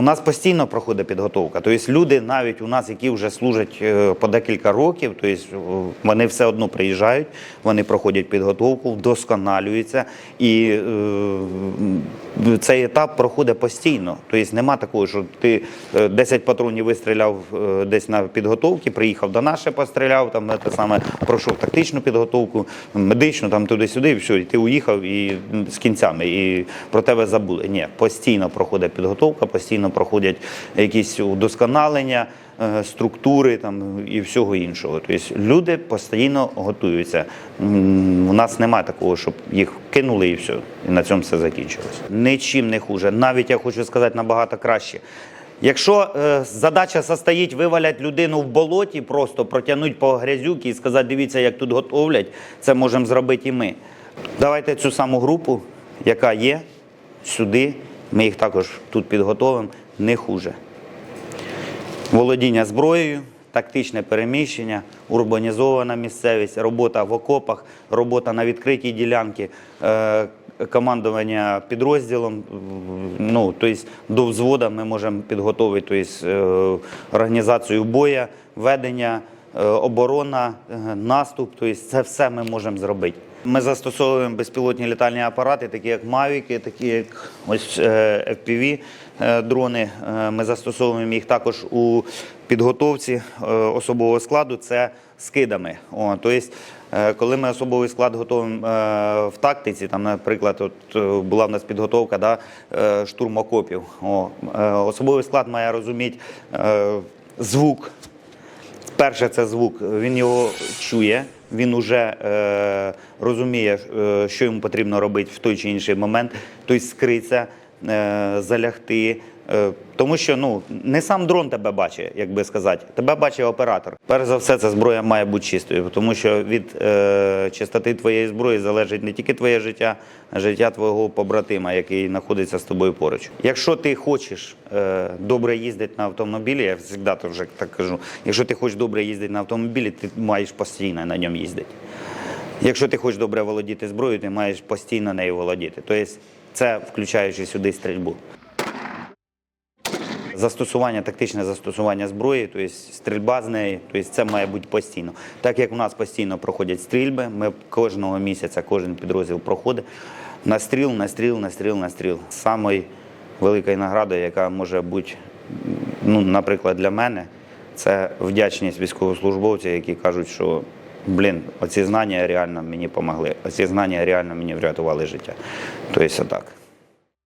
у нас постійно проходить підготовка. Тобто люди, навіть у нас, які вже служать е, по декілька років, тобто вони все одно приїжджають, вони проходять підготовку, вдосконалюються, і е, цей етап проходить постійно. Тобто нема такого, що ти е, 10 патронів вистріляв е, десь на підготовці, приїхав до наше, постріляв, там те саме пройшов тактичну підготовку, медичну, там туди-сюди, і все, і ти уїхав і з кінцями, і про тебе забули. Ні, постійно проходить підготовка, постійно проходять якісь удосконалення. Е, Структури там і всього іншого. Тобто люди постійно готуються. У нас немає такого, щоб їх кинули і все, і на цьому все закінчилось. Нічим не хуже. Навіть я хочу сказати набагато краще. Якщо е, задача состоїть вивалять людину в болоті, просто протягнути по грязюки і сказати, дивіться, як тут готовлять, це можемо зробити і ми. Давайте цю саму групу, яка є, сюди, ми їх також тут підготовимо, не хуже. Володіння зброєю, тактичне переміщення, урбанізована місцевість, робота в окопах, робота на відкритій ділянці, е, командування підрозділом. Ну, тобто до взвода ми можемо підготовити тобто, е, організацію боя, ведення, е, оборона, наступ. Тобто це все ми можемо зробити. Ми застосовуємо безпілотні літальні апарати, такі як Мавіки, такі як ось е, FPV е, дрони. Е, Ми застосовуємо їх також у підготовці особового складу. Це скидами. О, тобто, коли ми особовий склад готуємо в тактиці, там, наприклад, от була в нас підготовка да, е, штурм окопів. О, особовий склад має розуміти звук Перше, це звук. Він його чує, він уже е, розуміє, е, що йому потрібно робити в той чи інший момент, той скритися, е, залягти. Е, тому що ну, не сам дрон тебе бачить, як би сказати, тебе бачить оператор. Перш за все, ця зброя має бути чистою, тому що від е, чистоти твоєї зброї залежить не тільки твоє життя, а життя твого побратима, який знаходиться з тобою поруч. Якщо ти хочеш е, добре їздити на автомобілі, я завжди вже так кажу, якщо ти хочеш добре їздити на автомобілі, ти маєш постійно на ньому їздити. Якщо ти хочеш добре володіти зброєю, ти маєш постійно нею володіти. Тобто це включаючи сюди стрільбу. Застосування, тактичне застосування зброї, тобто стрільба з неї, тобто це має бути постійно. Так як у нас постійно проходять стрільби, ми кожного місяця кожен підрозділ проходить. Настріл, настріл, настріл, настріл. Самою великою наградою, яка може бути, ну, наприклад, для мене, це вдячність військовослужбовців, які кажуть, що блін, оці знання реально мені допомогли, оці знання реально мені врятували життя. Тобто, отак.